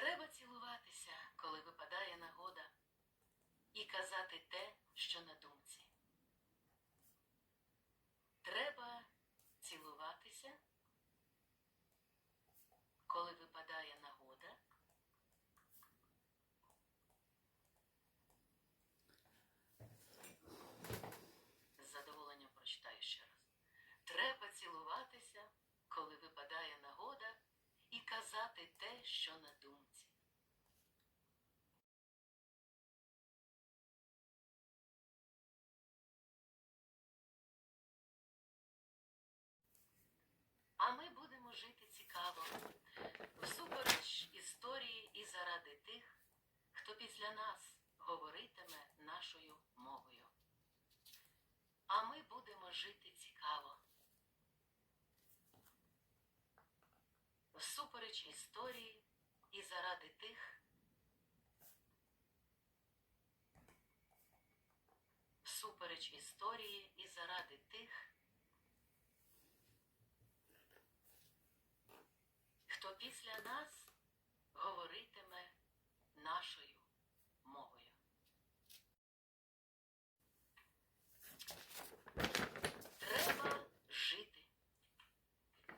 Треба цілуватися, коли випадає нагода, і казати те, що на думці. Треба цілуватися, коли випадає нагода. З задоволенням прочитаю ще раз. Треба цілуватися, коли випадає нагода, і казати те, що на думці. Хто після нас говоритиме нашою мовою. А ми будемо жити цікаво. Всупереч історії і заради тих, всупереч історії і заради тих, хто після нас